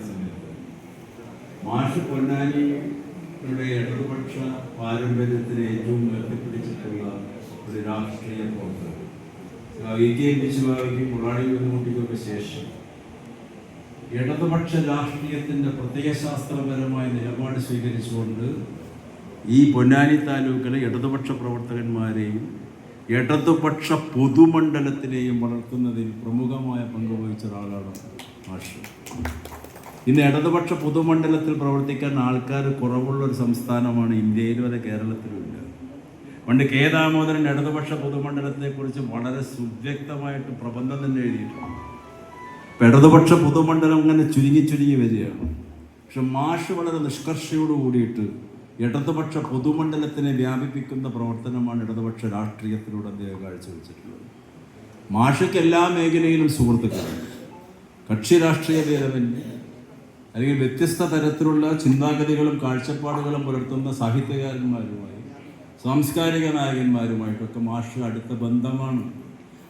സമയത്ത് മാഷ് പൊന്നാനിയുടെ ഇടതുപക്ഷ പാരമ്പര്യത്തിന് ഏറ്റവും ഉയർത്തിപ്പിടിച്ചിട്ടുള്ള ഒരു രാഷ്ട്രീയ പ്രവർത്തകർ വി കെ വിശ്വാവിക്കും മുറാളി ബുദ്ധിമുട്ടിക്കൊക്കെ ശേഷം. ഇടതുപക്ഷ രാഷ്ട്രീയത്തിന്റെ പ്രത്യയശാസ്ത്രപരമായ നിലപാട് സ്വീകരിച്ചുകൊണ്ട് ഈ പൊന്നാനി താലൂക്കിലെ ഇടതുപക്ഷ പ്രവർത്തകന്മാരെയും ഇടതുപക്ഷ പൊതുമണ്ഡലത്തിനെയും വളർത്തുന്നതിൽ പ്രമുഖമായ പങ്ക് വഹിച്ച ഒരാളാണ് മാഷ്. ഇന്ന് ഇടതുപക്ഷ പൊതുമണ്ഡലത്തിൽ പ്രവർത്തിക്കാൻ ആൾക്കാർ കുറവുള്ള ഒരു സംസ്ഥാനമാണ് ഇന്ത്യയിലും അത് കേരളത്തിലും ഇല്ല പണ്ട് കെ ദാമോദരൻ ഇടതുപക്ഷ പൊതുമണ്ഡലത്തെക്കുറിച്ച് വളരെ സുവ്യക്തമായിട്ട് പ്രബന്ധം തന്നെ എഴുതിയിട്ടുണ്ട്. ഇപ്പം ഇടതുപക്ഷ പൊതുമണ്ഡലം ഇങ്ങനെ ചുരുങ്ങി ചുരുങ്ങി വരികയാണ്. പക്ഷെ മാഷ് വളരെ നിഷ്കർഷയോട് കൂടിയിട്ട് ഇടതുപക്ഷ പൊതുമണ്ഡലത്തിനെ വ്യാപിപ്പിക്കുന്ന പ്രവർത്തനമാണ് ഇടതുപക്ഷ രാഷ്ട്രീയത്തിലൂടെ അദ്ദേഹം കാഴ്ചവെച്ചിട്ടുള്ളത്. മാഷയ്ക്ക് എല്ലാ മേഖലയിലും സുഹൃത്തുക്കളുണ്ട്. കക്ഷി രാഷ്ട്രീയ ഭേദമന്യേ അല്ലെങ്കിൽ വ്യത്യസ്ത തരത്തിലുള്ള ചിന്താഗതികളും കാഴ്ചപ്പാടുകളും പുലർത്തുന്ന സാഹിത്യകാരന്മാരുമായി സാംസ്കാരിക നായകന്മാരുമായിട്ടൊക്കെ മാഷ് അടുത്ത ബന്ധമാണ്.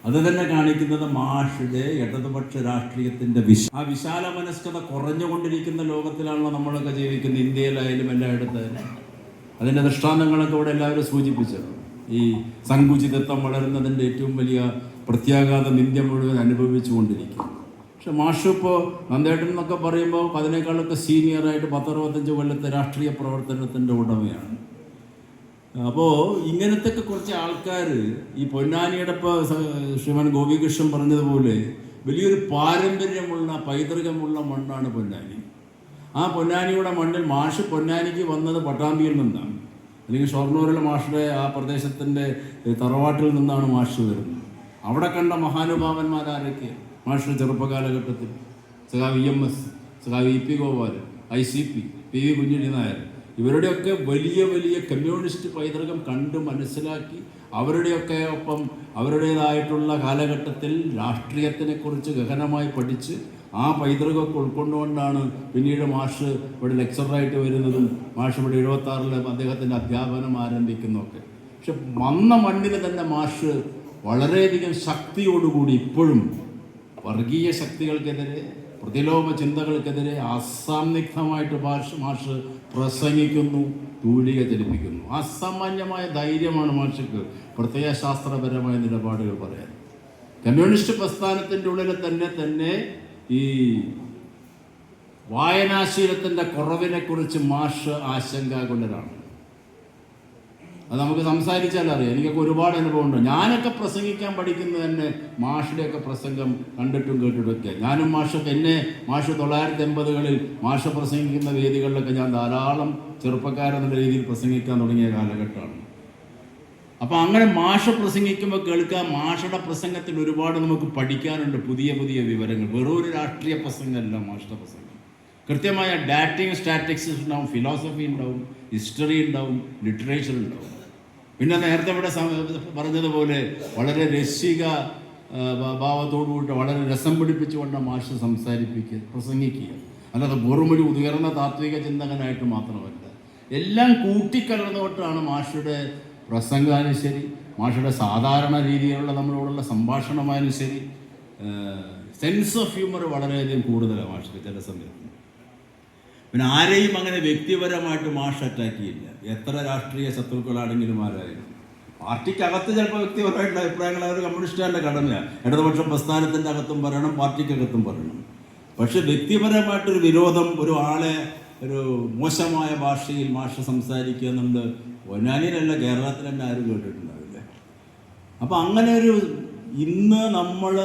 അത് തന്നെ കാണിക്കുന്നത് മാഷിലെ ഇടതുപക്ഷ രാഷ്ട്രീയത്തിന്റെ വിശ ആ വിശാല മനസ്കത കുറഞ്ഞുകൊണ്ടിരിക്കുന്ന ലോകത്തിലാണല്ലോ നമ്മളൊക്കെ ജീവിക്കുന്നത്. ഇന്ത്യയിലായാലും എല്ലായിടത്തായാലും. അതിന്റെ ദൃഷ്ടാന്തങ്ങളൊക്കെ ഇവിടെ എല്ലാവരും സൂചിപ്പിച്ചത്. ഈ സങ്കുചിതത്വം വളരുന്നതിന്റെ ഏറ്റവും വലിയ പ്രത്യാഘാതം ഇന്ത്യ മുഴുവൻ അനുഭവിച്ചു കൊണ്ടിരിക്കും പക്ഷെ മാഷിപ്പോൾ നന്ദേട്ടൻ എന്നൊക്കെ പറയുമ്പോൾ അതിനേക്കാളൊക്കെ സീനിയറായിട്ട് പത്തറുപത്തഞ്ച് കൊല്ലത്തെ രാഷ്ട്രീയ പ്രവർത്തനത്തിന്റെ ഉടമയാണ്. അപ്പോൾ ഇങ്ങനത്തെ കുറച്ച് ആൾക്കാർ ഈ പൊന്നാനിയുടെ ഇപ്പോൾ ശ്രീമാൻ ഗോപികൃഷ്ണൻ പറഞ്ഞതുപോലെ വലിയൊരു പാരമ്പര്യമുള്ള പൈതൃകമുള്ള മണ്ണാണ് പൊന്നാനി. ആ പൊന്നാനിയുടെ മണ്ണിൽ മാഷ് പൊന്നാനിക്ക് വന്നത് പട്ടാമ്പിയിൽ നിന്നാണ്. അല്ലെങ്കിൽ ഷൊർണൂരിലെ മാഷുടെ ആ പ്രദേശത്തിന്റെ തറവാട്ടിൽ നിന്നാണ് മാഷ് വരുന്നത്. അവിടെ കണ്ട മഹാനുഭാവന്മാരാരൊക്കെ? മാഷിന്റെ ചെറുപ്പകാലഘട്ടത്തിൽ സഖാവ് ഇ എം എസ് സഖാവ് E P Gopalan I C P P V Kunhini Nair ഇവരുടെയൊക്കെ വലിയ വലിയ കമ്മ്യൂണിസ്റ്റ് പൈതൃകം കണ്ട് മനസ്സിലാക്കി അവരുടെയൊക്കെ ഒപ്പം അവരുടേതായിട്ടുള്ള കാലഘട്ടത്തിൽ രാഷ്ട്രീയത്തിനെക്കുറിച്ച് ഗഹനമായി പഠിച്ച് ആ പൈതൃകമൊക്കെ ഉൾക്കൊണ്ടുകൊണ്ടാണ് പിന്നീട് മാഷ് ഇവിടെ ലെക്ചറായിട്ട് വരുന്നതും മാഷ് ഇവിടെ എഴുപത്താറിൽ അദ്ദേഹത്തിന്റെ അധ്യാപനം ആരംഭിക്കുന്നതൊക്കെ. പക്ഷെ വന്ന മണ്ണിൽ തന്നെ മാഷ് വളരെയധികം ശക്തിയോടുകൂടി ഇപ്പോഴും വർഗീയ ശക്തികൾക്കെതിരെ പ്രതിലോമ ചിന്തകൾക്കെതിരെ അസാന്നിഗ്ധമായിട്ട് മാഷ് മാഷ് പ്രസംഗിക്കുന്നു തൂലിക ചലിപ്പിക്കുന്നു. അസാമാന്യമായ ധൈര്യമാണ് മാഷക്ക് പ്രത്യയശാസ്ത്രപരമായ നിലപാടുകൾ പറയാൻ. കമ്മ്യൂണിസ്റ്റ് പ്രസ്ഥാനത്തിന്റെ ഉള്ളിൽ തന്നെ തന്നെ ഈ വായനാശീലത്തിന്റെ കുറവിനെക്കുറിച്ച് മാഷ് ആശങ്കാകുലരാണ്. അത് നമുക്ക് സംസാരിച്ചാലും അറിയാം. എനിക്കൊക്കെ ഒരുപാട് അനുഭവമുണ്ട്. ഞാനൊക്കെ പ്രസംഗിക്കാൻ പഠിക്കുന്നത് തന്നെ മാഷിന്റെയൊക്കെ പ്രസംഗം കണ്ടിട്ടും കേട്ടിട്ടൊക്കെ ഞാനും മാഷൊക്കെ എന്നെ മാഷ് തൊള്ളായിരത്തി എൺപതുകളിൽ മാഷ പ്രസംഗിക്കുന്ന വേദികളിലൊക്കെ ഞാൻ ധാരാളം ചെറുപ്പക്കാരെന്നുള്ള രീതിയിൽ പ്രസംഗിക്കാൻ തുടങ്ങിയ കാലഘട്ടമാണ്. അപ്പോൾ അങ്ങനെ മാഷ പ്രസംഗിക്കുമ്പോൾ കേൾക്കാൻ മാഷയുടെ പ്രസംഗത്തിൽ ഒരുപാട് നമുക്ക് പഠിക്കാനുണ്ട്. പുതിയ പുതിയ വിവരങ്ങൾ. വെറും ഒരു രാഷ്ട്രീയ പ്രസംഗമല്ല മാഷയുടെ പ്രസംഗം. കൃത്യമായ ഡാറ്റയും സ്റ്റാറ്റിക്സ് ഉണ്ടാവും ഫിലോസഫി ഉണ്ടാവും ഹിസ്റ്ററി ഉണ്ടാവും ലിറ്ററേച്ചർ ഉണ്ടാവും. പിന്നെ നേരത്തെ ഇവിടെ പറഞ്ഞതുപോലെ വളരെ രസിക ഭാവത്തോടുകൂടി വളരെ രസം പിടിപ്പിച്ചുകൊണ്ട് മാഷ് സംസാരിപ്പിക്കുക പ്രസംഗിക്കുക. അല്ലാതെ വെറുമൊരു ഉയർന്ന താത്വിക ചിന്തകനായിട്ട് മാത്രമല്ല. എല്ലാം കൂട്ടിക്കലർന്നുകൊണ്ടാണ് മാഷയുടെ പ്രസംഗമായാലും ശരി മാഷയുടെ സാധാരണ രീതിയിലുള്ള നമ്മളോടുള്ള സംഭാഷണമായാലും ശരി. സെൻസ് ഓഫ് ഹ്യൂമർ വളരെയധികം കൂടുതലാണ് മാഷിക്ക് ചില സമയത്ത്. പിന്നെ ആരെയും അങ്ങനെ വ്യക്തിപരമായിട്ട് മാഷ് അറ്റാക്ക് ചെയ്യില്ല എത്ര രാഷ്ട്രീയ ശത്രുക്കളാണെങ്കിലും ആരായാലും. പാർട്ടിക്കകത്ത് ചിലപ്പോൾ വ്യക്തിപരമായിട്ടുള്ള അഭിപ്രായങ്ങൾ അവർ കമ്മ്യൂണിസ്റ്റുകാരുടെ കടമയാണ് ഇടതുപക്ഷ പ്രസ്ഥാനത്തിന്റെ അകത്തും പറയണം പാർട്ടിക്കകത്തും പറയണം. പക്ഷേ വ്യക്തിപരമായിട്ടൊരു വിരോധം ഒരു ആളെ ഒരു മോശമായ ഭാഷയിൽ മാഷ് സംസാരിക്കുക എന്നുള്ളത് പൊന്നാനിയിലല്ല കേരളത്തിൽ തന്നെ ആരും കേട്ടിട്ടുണ്ടാവില്ല. അപ്പം അങ്ങനെ ഒരു ഇന്ന് നമ്മൾ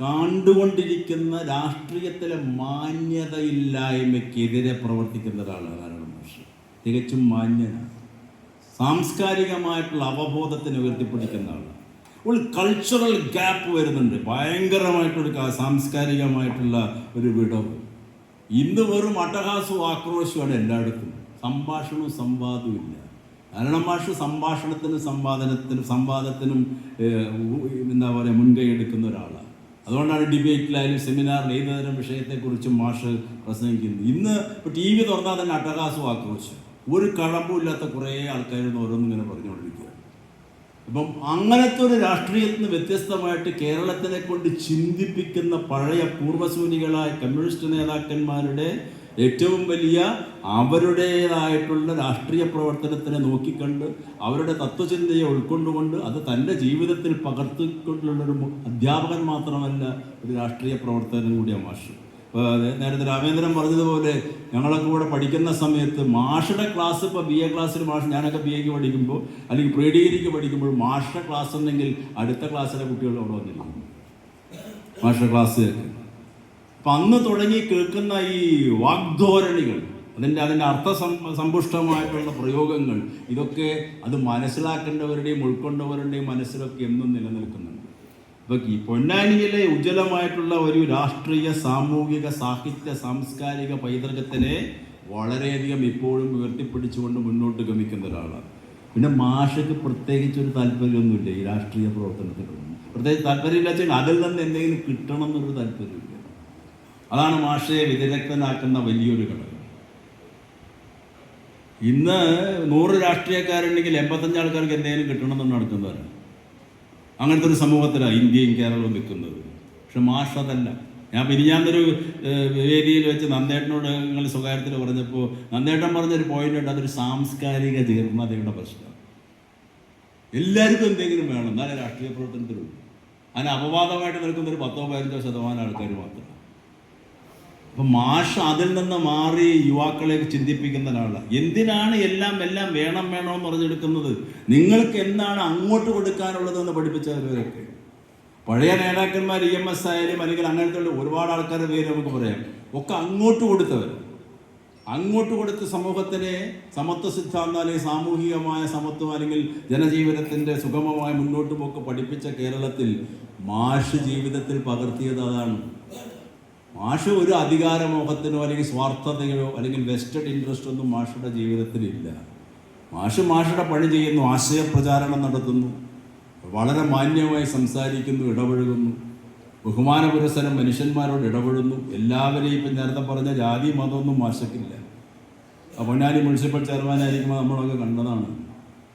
കണ്ടുകൊണ്ടിരിക്കുന്ന രാഷ്ട്രീയത്തിലെ മാന്യതയില്ലായ്മയ്ക്കെതിരെ പ്രവർത്തിക്കുന്ന ഒരാളാണ് നാരായണ മാഷ് തികച്ചും മാന്യനാണ്. സാംസ്കാരികമായിട്ടുള്ള അവബോധത്തിന് ഉയർത്തിപ്പിടിക്കുന്ന ആളാണ്. ഒരു കൾച്ചറൽ ഗ്യാപ്പ് വരുന്നുണ്ട്. ഭയങ്കരമായിട്ടൊരു സാംസ്കാരികമായിട്ടുള്ള ഒരു വിടവ്. ഇന്ന് വെറും അട്ടഹാസവും ആക്രോശവുമാണ് എല്ലായിടത്തും. സംഭാഷണവും സംവാദവും ഇല്ല. കാരണം മാഷ് സംഭാഷണത്തിനും സംവാദനത്തിനും സംവാദത്തിനും എന്താ പറയുക മുൻകൈ എടുക്കുന്ന ഒരാളാണ്. അതുകൊണ്ടാണ് ഡിബേറ്റിലായാലും സെമിനാറിൽ ഏത് തരം വിഷയത്തെക്കുറിച്ചും മാഷ് പ്രസംഗിക്കുന്നത് ഇന്ന് ഇപ്പോൾ ടി വി തുറന്നാൽ തന്നെ അട്ടഹാസം ആക്രോശം. ഒരു കഴമ്പും ഇല്ലാത്ത കുറേ ആൾക്കാരൊന്നും ഇങ്ങനെ പറഞ്ഞുകൊണ്ടിരിക്കുക അപ്പം അങ്ങനത്തെ ഒരു രാഷ്ട്രീയത്തിന് വ്യത്യസ്തമായിട്ട് കേരളത്തിനെ കൊണ്ട് ചിന്തിപ്പിക്കുന്ന പഴയ പൂർവസൂരികളായ കമ്മ്യൂണിസ്റ്റ് നേതാക്കന്മാരുടെ ഏറ്റവും വലിയ അവരുടേതായിട്ടുള്ള രാഷ്ട്രീയ പ്രവർത്തനത്തിനെ നോക്കിക്കണ്ട് അവരുടെ തത്വചിന്തയെ ഉൾക്കൊണ്ടുകൊണ്ട് അത് തന്റെ ജീവിതത്തിൽ പകർത്തിക്കൊണ്ടുള്ളൊരു അധ്യാപകൻ മാത്രമല്ല ഒരു രാഷ്ട്രീയ പ്രവർത്തകനും കൂടിയാണ് മാഷ്. ഇപ്പോൾ നേരത്തെ രാമേന്ദ്രൻ പറഞ്ഞതുപോലെ ഞങ്ങളൊക്കെ കൂടെ പഠിക്കുന്ന സമയത്ത് മാഷുടെ ക്ലാസ് ഇപ്പോൾ ബി എ ക്ലാസ്സിൽ മാഷ് ഞാനൊക്കെ ബി എക്ക് പഠിക്കുമ്പോൾ അല്ലെങ്കിൽ പ്രീ ഡിഗ്രിക്ക് പഠിക്കുമ്പോൾ മാഷ ക്ലാസ് ഉണ്ടെങ്കിൽ അടുത്ത ക്ലാസ്സിലെ കുട്ടികൾ അവിടെ വന്നിരിക്കും. മാഷ ക്ലാസ് അപ്പം അന്ന് തുടങ്ങി കേൾക്കുന്ന ഈ വാഗ്ധോരണികൾ അതിന്റെ അതിന്റെ അർത്ഥ സമ്പുഷ്ടമായിട്ടുള്ള പ്രയോഗങ്ങൾ ഇതൊക്കെ അത് മനസ്സിലാക്കേണ്ടവരുടെയും ഉൾക്കൊണ്ടവരുടെയും മനസ്സിലൊക്കെ എന്നും നിലനിൽക്കുന്നുണ്ട്. അപ്പോൾ ഈ പൊന്നാനിയിലെ ഉജ്ജ്വലമായിട്ടുള്ള ഒരു രാഷ്ട്രീയ സാമൂഹിക സാഹിത്യ സാംസ്കാരിക പൈതൃകത്തിനെ വളരെയധികം ഇപ്പോഴും ഉയർത്തിപ്പിടിച്ചുകൊണ്ട് മുന്നോട്ട് ഗമിക്കുന്ന ഒരാളാണ്. പിന്നെ മാഷയ്ക്ക് പ്രത്യേകിച്ച് ഒരു താല്പര്യമൊന്നുമില്ല ഈ രാഷ്ട്രീയ പ്രവർത്തനത്തിലൊന്നും പ്രത്യേകിച്ച് താല്പര്യമില്ല വെച്ചാൽ അതിൽ നിന്ന് എന്തെങ്കിലും കിട്ടണം എന്നൊരു താല്പര്യമില്ല. അതാണ് മാഷയെ വിദഗ്ധനാക്കുന്ന വലിയൊരു ഘടകം. ഇന്ന് നൂറ് രാഷ്ട്രീയക്കാരുണ്ടെങ്കിൽ എൺപത്തഞ്ച് ആൾക്കാർക്ക് എന്തെങ്കിലും കിട്ടണമെന്ന് നടക്കുന്നവരാണ് അങ്ങനത്തെ ഒരു സമൂഹത്തിലാണ് ഇന്ത്യയും കേരളവും നിൽക്കുന്നത്. പക്ഷെ മാഷ് അതല്ല. ഞാൻ പിരിഞ്ഞാന്നൊരു വേദിയിൽ വെച്ച് നന്ദേട്ടനോട് നിങ്ങൾ സ്വകാര്യത്തിൽ പറഞ്ഞപ്പോൾ നന്ദേട്ടൻ പറഞ്ഞൊരു പോയിന്റ് ഉണ്ട്. അതൊരു സാംസ്കാരിക ജീർണതയുടെ പ്രശ്നം. എല്ലാവർക്കും എന്തെങ്കിലും വേണം. എന്നാലേ രാഷ്ട്രീയ പ്രവർത്തനത്തിലുള്ളൂ. അതിന് അപവാദമായിട്ട് നിൽക്കുന്ന ഒരു പത്തോ പതിനഞ്ചോ ശതമാനം ആൾക്കാർ മാത്രം. അപ്പം മാഷ് അതിൽ നിന്ന് മാറി യുവാക്കളെ ചിന്തിപ്പിക്കുന്ന ഒരാളാണ് എന്തിനാണ് എല്ലാം എല്ലാം വേണം വേണമെന്ന് പറഞ്ഞെടുക്കുന്നത്? നിങ്ങൾക്ക് എന്താണ് അങ്ങോട്ട് കൊടുക്കാനുള്ളതെന്ന് പഠിപ്പിച്ചവരൊക്കെ പഴയ നേതാക്കന്മാർ ഇ എം എസ് ആയാലും അല്ലെങ്കിൽ അങ്ങനത്തെ ഒരുപാട് ആൾക്കാരുടെ പേര് നമുക്ക് പറയാം. ഒക്കെ അങ്ങോട്ട് കൊടുത്തവർ. അങ്ങോട്ട് കൊടുത്ത് സമൂഹത്തിനെ സമത്വ സിദ്ധാന്തം അല്ലെങ്കിൽ സാമൂഹികമായ സമത്വം അല്ലെങ്കിൽ ജനജീവിതത്തിന്റെ സുഗമമായ മുന്നോട്ട് പോക്ക് പഠിപ്പിച്ച കേരളത്തിൽ മാഷ് ജീവിതത്തിൽ പകർത്തിയത് അതാണ്. മാഷ് ഒരു അധികാരമോഹത്തിനോ അല്ലെങ്കിൽ സ്വാർത്ഥതയോ അല്ലെങ്കിൽ വെസ്റ്റഡ് ഇൻട്രസ്റ്റ് ഒന്നും മാഷയുടെ ജീവിതത്തിലില്ല മാഷ് മാഷയുടെ പണി ചെയ്യുന്നു ആശയപ്രചാരണം നടത്തുന്നു വളരെ മാന്യമായി സംസാരിക്കുന്നു ഇടപഴകുന്നു ബഹുമാന പുരസ്സരം മനുഷ്യന്മാരോട് ഇടപെടുന്നു എല്ലാവരെയും ഇപ്പം നേരത്തെ പറഞ്ഞ ജാതി മതമൊന്നും മാഷക്കില്ല. പൊന്നാനി മുനിസിപ്പൽ ചെയർമാനായിരിക്കുമ്പോൾ നമ്മളൊക്കെ കണ്ടതാണ്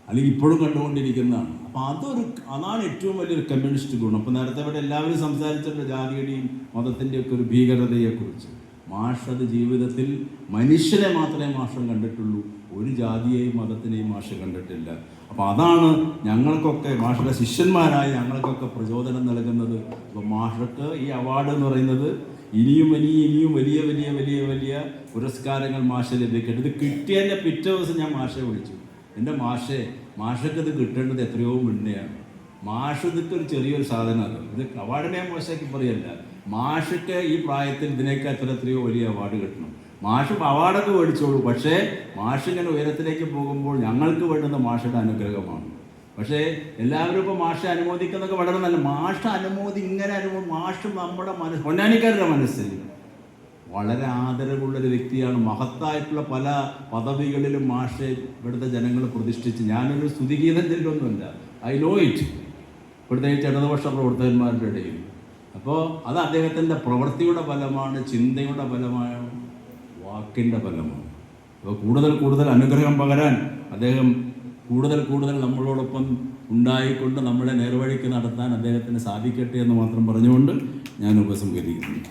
അല്ലെങ്കിൽ ഇപ്പോഴും കണ്ടുകൊണ്ടിരിക്കുന്നതാണ്. അപ്പോൾ അതൊരു അതാണ് ഏറ്റവും വലിയൊരു കമ്മ്യൂണിസ്റ്റ് ഗുണം. അപ്പോൾ നേരത്തെ ഇവിടെ എല്ലാവരും സംസാരിച്ചിട്ടുണ്ട് ജാതിയുടെയും മതത്തിന്റെയൊക്കെ ഒരു ഭീകരതയെക്കുറിച്ച്. മാഷത് ജീവിതത്തിൽ മനുഷ്യനെ മാത്രമേ മാഷം കണ്ടിട്ടുള്ളൂ ഒരു ജാതിയെയും മതത്തിനെയും മാഷ് കണ്ടിട്ടില്ല. അപ്പോൾ അതാണ് ഞങ്ങൾക്കൊക്കെ മാഷയുടെ ശിഷ്യന്മാരായ ഞങ്ങൾക്കൊക്കെ പ്രചോദനം നൽകുന്നത്. അപ്പോൾ മാഷക്ക് ഈ അവാർഡ് എന്ന് പറയുന്നത് ഇനിയും വലിയ ഇനിയും വലിയ വലിയ വലിയ വലിയ പുരസ്കാരങ്ങൾ മാഷ ലഭിക്കട്ടെ. ഇത് കിട്ടിയതിന്റെ പിറ്റേ ദിവസം ഞാൻ മാഷയെ വിളിച്ചു. എന്റെ മാഷെ മാഷക്ക് ഇത് കിട്ടേണ്ടത് എത്രയോ മുന്നെയാണ്. മാഷ് ഇതൊക്കെ ഒരു ചെറിയൊരു സാധനമല്ല ഇത് അവാർഡിനെ മോശമാക്കി പറയല്ല. മാഷക്ക് ഈ പ്രായത്തിൽ ഇതിനേക്ക് എത്ര എത്രയോ വലിയ അവാർഡ് കിട്ടണം. മാഷ് അവാർഡൊക്കെ മേടിച്ചോളൂ. പക്ഷേ മാഷ് ഇങ്ങനെ ഉയരത്തിലേക്ക് പോകുമ്പോൾ ഞങ്ങൾക്ക് വേണ്ടുന്ന മാഷയുടെ അനുഗ്രഹമാണ്. പക്ഷേ എല്ലാവരും ഇപ്പോൾ മാഷ അനുമോദിക്കുന്നതൊക്കെ വളരെ നല്ല. മാഷ അനുമോദി ഇങ്ങനെ അനുമോദി മാഷ് നമ്മുടെ മനസ്സ് പൊന്നാനിക്കാരുടെ മനസ്സിൽ വളരെ ആദരവുള്ളൊരു വ്യക്തിയാണ്. മഹത്തായിട്ടുള്ള പല പദവികളിലും മാഷെ ഇവിടുത്തെ ജനങ്ങൾ പ്രതിഷ്ഠിച്ച്. ഞാനൊരു സ്തുതിഗീതം ചെല്ലൊന്നുമില്ല ഐ നോ ഇറ്റ്. ഇവിടുത്തെ ഇടതുപക്ഷ പ്രവർത്തകന്മാരുടെ ഇടയിൽ. അപ്പോൾ അത് അദ്ദേഹത്തിന്റെ പ്രവൃത്തിയുടെ ഫലമാണ് ചിന്തയുടെ ഫലമാണ് വാക്കിന്റെ ഫലമാണ്. അപ്പോൾ കൂടുതൽ കൂടുതൽ അനുഗ്രഹം പകരാൻ അദ്ദേഹം കൂടുതൽ കൂടുതൽ നമ്മളോടൊപ്പം ഉണ്ടായിക്കൊണ്ട് നമ്മളെ നേർവഴിക്ക് നടത്താൻ അദ്ദേഹത്തിന് സാധിക്കട്ടെ എന്ന് മാത്രം പറഞ്ഞുകൊണ്ട് ഞാൻ ഉപസംഹരിക്കുന്നു.